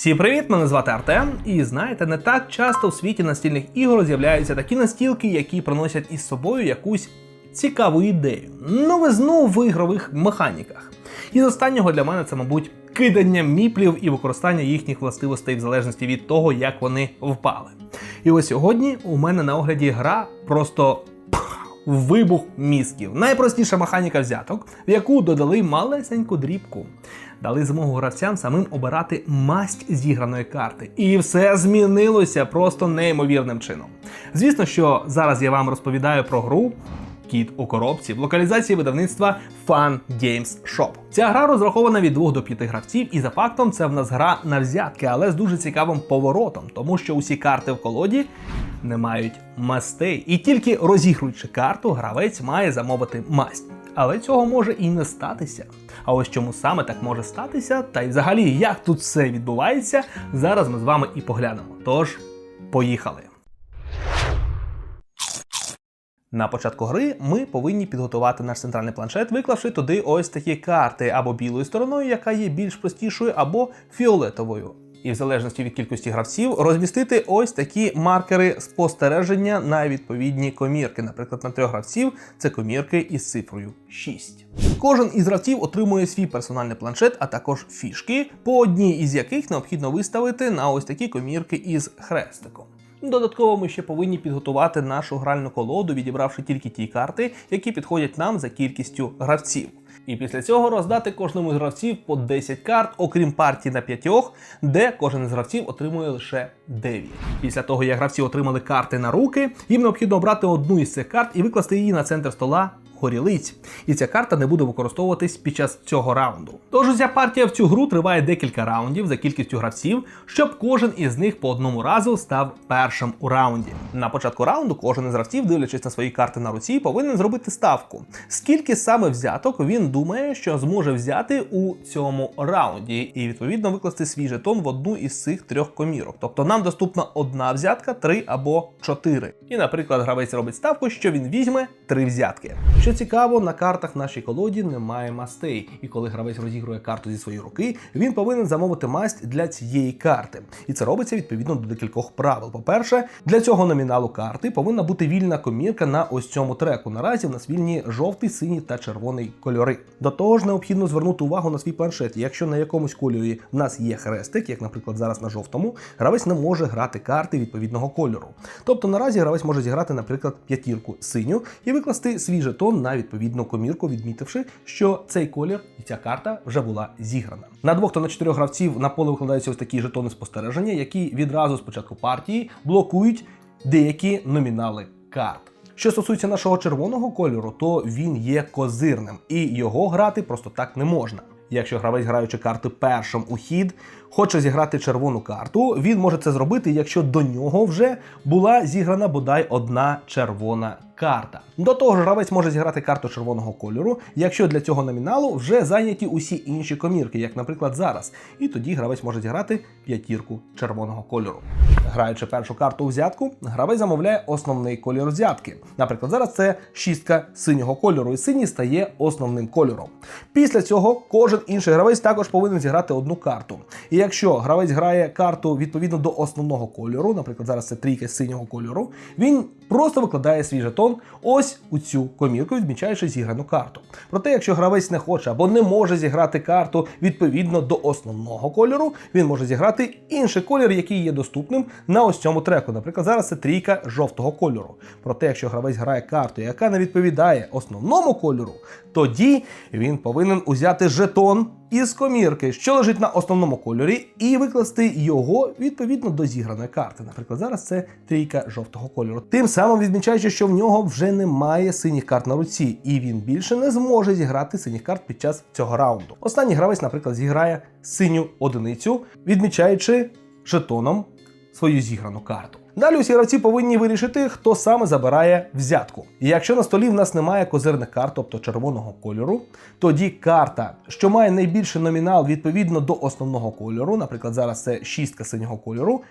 Всім привіт! Мене звати Артем. І знаєте, не так часто в світі настільних ігор з'являються такі настілки, які приносять із собою якусь цікаву ідею, новизну в ігрових механіках. І з останнього для мене це, мабуть, кидання міплів і використання їхніх властивостей в залежності від того, як вони впали. І ось сьогодні у мене на огляді гра просто вибух мізків. Найпростіша механіка взяток, в яку додали малесеньку дрібку. Дали змогу гравцям самим обирати масть зіграної карти. І все змінилося просто неймовірним чином. Звісно, що зараз я вам розповідаю про гру. Кіт у коробці в локалізації видавництва Fun Games Shop. Ця гра розрахована від 2 до 5 гравців, і за фактом це в нас гра на взятки, але з дуже цікавим поворотом, тому що усі карти в колоді не мають мастей. І тільки розігруючи карту, гравець має замовити масть. Але цього може і не статися. А ось чому саме так може статися, та й взагалі як тут все відбувається, зараз ми з вами і поглянемо. Тож, поїхали. На початку гри ми повинні підготувати наш центральний планшет, виклавши туди ось такі карти або білою стороною, яка є більш простішою, або фіолетовою. І в залежності від кількості гравців розмістити ось такі маркери спостереження на відповідні комірки. Наприклад, на трьох гравців це комірки із цифрою 6. Кожен із гравців отримує свій персональний планшет, а також фішки, по одній із яких необхідно виставити на ось такі комірки із хрестиком. Додатково ми ще повинні підготувати нашу гральну колоду, відібравши тільки ті карти, які підходять нам за кількістю гравців. І після цього роздати кожному з гравців по 10 карт, окрім партії на п'ятьох, де кожен з гравців отримує лише 9. Після того, як гравці отримали карти на руки, їм необхідно обрати одну із цих карт і викласти її на центр стола. Горілиць, і ця карта не буде використовуватись під час цього раунду. Тож ця партія в цю гру триває декілька раундів за кількістю гравців, щоб кожен із них по одному разу став першим у раунді. На початку раунду кожен із гравців, дивлячись на свої карти на руці, повинен зробити ставку. Скільки саме взяток він думає, що зможе взяти у цьому раунді, і відповідно викласти свій жетон в одну із цих трьох комірок. Тобто нам доступна одна взятка, три або чотири. І, наприклад, гравець робить ставку, що він візьме три взятки. Що цікаво, на картах нашій колоді немає мастей, і коли гравець розігрує карту зі своєї руки, він повинен замовити масть для цієї карти. І це робиться відповідно до декількох правил. По-перше, для цього номіналу карти повинна бути вільна комірка на ось цьому треку. Наразі в нас вільні жовтий, синій та червоний кольори. До того ж, необхідно звернути увагу на свій планшет. Якщо на якомусь кольорі в нас є хрестик, як, наприклад, зараз на жовтому, гравець не може грати карти відповідного кольору. Тобто наразі гравець може зіграти, наприклад, п'ятірку синю і викласти свій жетон на відповідну комірку, відмітивши, що цей колір і ця карта вже була зіграна. На двох та на чотирьох гравців на поле викладаються ось такі жетони спостереження, які відразу з початку партії блокують деякі номінали карт. Що стосується нашого червоного кольору, то він є козирним, і його грати просто так не можна. Якщо гравець, граючи карти першим у хід, хоче зіграти червону карту, він може це зробити, якщо до нього вже була зіграна бодай одна червона карта. До того ж, гравець може зіграти карту червоного кольору, якщо для цього номіналу вже зайняті усі інші комірки, як, наприклад, зараз. І тоді гравець може зіграти п'ятірку червоного кольору. Граючи першу карту взятку, гравець замовляє основний колір взятки. Наприклад, зараз це шістка синього кольору, і синій стає основним кольором. Після цього кожен інший гравець також повинен зіграти одну карту. І якщо гравець грає карту відповідно до основного кольору, наприклад, зараз це трійка синього кольору, він просто викладає свій жетон ось у цю комірку, відмічаючи зіграну карту. Проте, якщо гравець не хоче або не може зіграти карту відповідно до основного кольору, він може зіграти інший колір, який є доступним на ось цьому треку. Наприклад, зараз це трійка жовтого кольору. Проте, якщо гравець грає карту, яка не відповідає основному кольору, тоді він повинен узяти жетон із комірки, що лежить на основному кольорі, і викласти його відповідно до зіграної карти. Наприклад, зараз це трійка жовтого кольору. Тим самим відмічаючи, що в нього вже немає синіх карт на руці, і він більше не зможе зіграти синіх карт під час цього раунду. Останній гравець, наприклад, зіграє синю одиницю, відмічаючи жетоном свою зіграну карту. Далі усі гравці повинні вирішити, хто саме забирає взятку. І якщо на столі в нас немає козирних карт, тобто червоного кольору, тоді карта, що має найбільший номінал відповідно до основного кольору, наприклад, зараз це шістка синього кольору,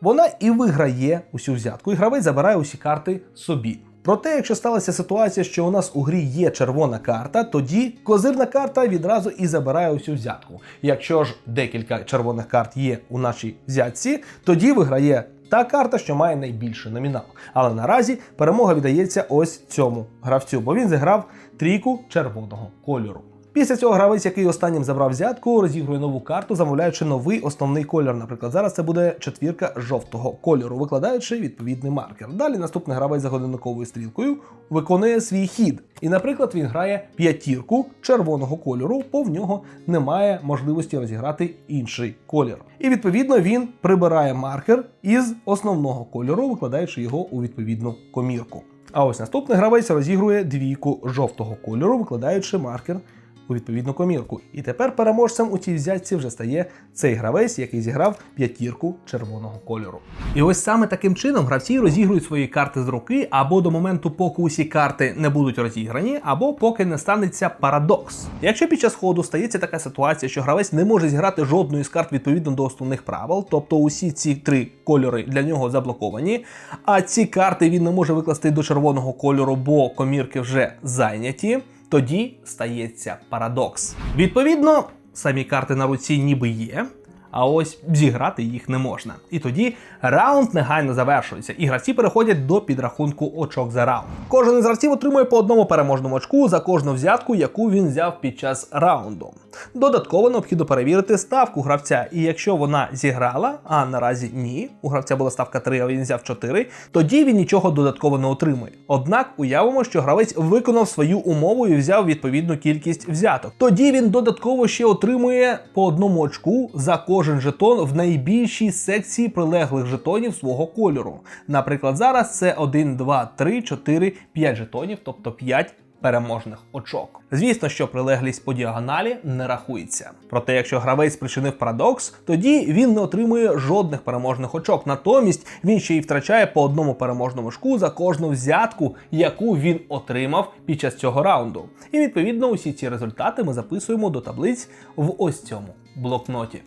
вона і виграє усю взятку. І гравець забирає усі карти собі. Проте, якщо сталася ситуація, що у нас у грі є червона карта, тоді козирна карта відразу і забирає усю взятку. Якщо ж декілька червоних карт є у нашій взятці, тоді виграє та карта, що має найбільший номінал. Але наразі перемога віддається ось цьому гравцю, бо він зіграв трійку червоного кольору. Після цього гравець, який останнім забрав взятку, розігрує нову карту, замовляючи новий основний кольор. Наприклад, зараз це буде четвірка жовтого кольору, викладаючи відповідний маркер. Далі наступний гравець за годинниковою стрілкою виконує свій хід. І, наприклад, він грає п'ятірку червоного кольору, бо в нього немає можливості розіграти інший колір. І відповідно він прибирає маркер із основного кольору, викладаючи його у відповідну комірку. А ось наступний гравець розігрує двійку жовтого кольору, викладаючи маркер у відповідну комірку. І тепер переможцем у цій взятці вже стає цей гравець, який зіграв п'ятірку червоного кольору. І ось саме таким чином гравці розігрують свої карти з руки або до моменту, поки усі карти не будуть розіграні, або поки не станеться парадокс. Якщо під час ходу стається така ситуація, що гравець не може зіграти жодної з карт відповідно до основних правил, тобто усі ці три кольори для нього заблоковані, а ці карти він не може викласти до червоного кольору, бо комірки вже зайняті тоді стається парадокс. Відповідно, самі карти на руці ніби є. А ось зіграти їх не можна. І тоді раунд негайно завершується, і гравці переходять до підрахунку очок за раунд. Кожен із гравців отримує по одному переможному очку за кожну взятку, яку він взяв під час раунду. Додатково необхідно перевірити ставку гравця, і якщо вона зіграла, а наразі ні, у гравця була ставка 3, а він взяв 4, тоді він нічого додатково не отримує. Однак уявимо, що гравець виконав свою умову і взяв відповідну кількість взяток. Тоді він додатково ще отримує по одному очку за кожен жетон в найбільшій секції прилеглих жетонів свого кольору. Наприклад, зараз це 1, 2, 3, 4, 5 жетонів, тобто 5 переможних очок. Звісно, що прилеглість по діагоналі не рахується. Проте, якщо гравець спричинив парадокс, тоді він не отримує жодних переможних очок. Натомість він ще й втрачає по одному переможному очку за кожну взятку, яку він отримав під час цього раунду. І відповідно усі ці результати ми записуємо до таблиць в ось цьому блокноті.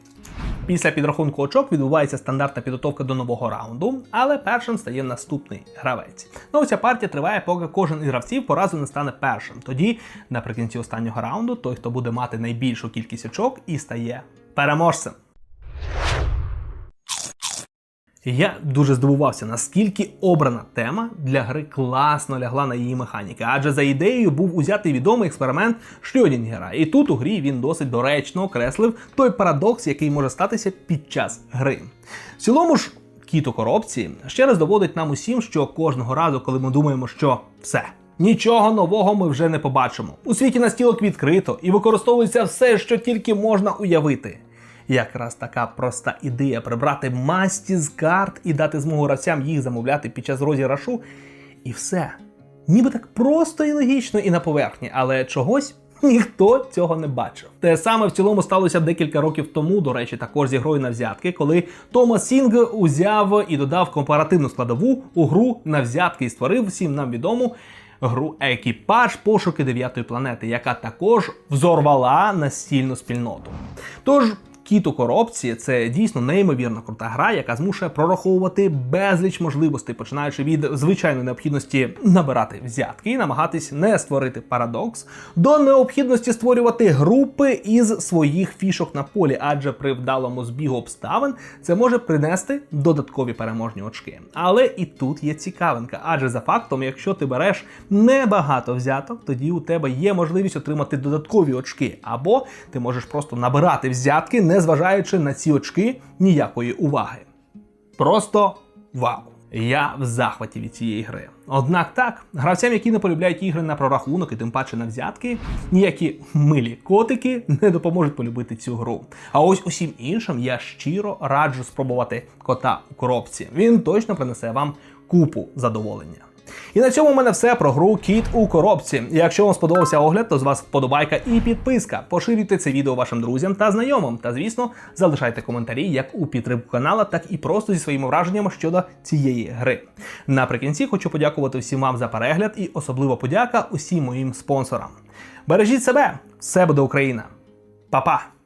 Після підрахунку очок відбувається стандартна підготовка до нового раунду, але першим стає наступний гравець. Ну, ця партія триває, поки кожен із гравців по разу не стане першим. Тоді, наприкінці останнього раунду, той, хто буде мати найбільшу кількість очок, і стає переможцем. Я дуже здивувався, наскільки обрана тема для гри класно лягла на її механіки, адже за ідеєю був узятий відомий експеримент Шрёдінгера. І тут у грі він досить доречно окреслив той парадокс, який може статися під час гри. В цілому ж, кіт у коробці ще раз доводить нам усім, що кожного разу, коли ми думаємо, що все. Нічого нового ми вже не побачимо. У світі настілок відкрито і використовується все, що тільки можна уявити. Якраз така проста ідея прибрати масті з карт і дати змогу гравцям їх замовляти під час розіграшу. І все. Ніби так просто і логічно і на поверхні, але чогось ніхто цього не бачив. Те саме в цілому сталося декілька років тому, до речі, також зі грою на взятки, коли Томас Сінг узяв і додав компаративну складову у гру на взятки і створив всім нам відому. Гру екіпаж пошуки дев'ятої планети, яка також взорвала настільну спільноту. Тож Кіт у коробці це дійсно неймовірно крута гра, яка змушує прораховувати безліч можливостей, починаючи від звичайної необхідності набирати взятки і намагатись не створити парадокс, до необхідності створювати групи із своїх фішок на полі, адже при вдалому збігу обставин це може принести додаткові переможні очки. Але і тут є цікавинка, адже за фактом, якщо ти береш небагато взяток, тоді у тебе є можливість отримати додаткові очки, або ти можеш просто набирати взятки не зважаючи на ці очки ніякої уваги. Просто вау! Я в захваті від цієї гри. Однак так, гравцям, які не полюбляють ігри на прорахунок і тим паче на взятки, ніякі милі котики не допоможуть полюбити цю гру. А ось усім іншим я щиро раджу спробувати кота у коробці. Він точно принесе вам купу задоволення. І на цьому в мене все про гру Кіт у коробці. Якщо вам сподобався огляд, то з вас вподобайка і підписка. Поширюйте це відео вашим друзям та знайомим. Та звісно, залишайте коментарі як у підтримку канала, так і просто зі своїми враженнями щодо цієї гри. Наприкінці хочу подякувати всім вам за перегляд і особливо подяка усім моїм спонсорам. Бережіть себе, все буде Україна. Па-па!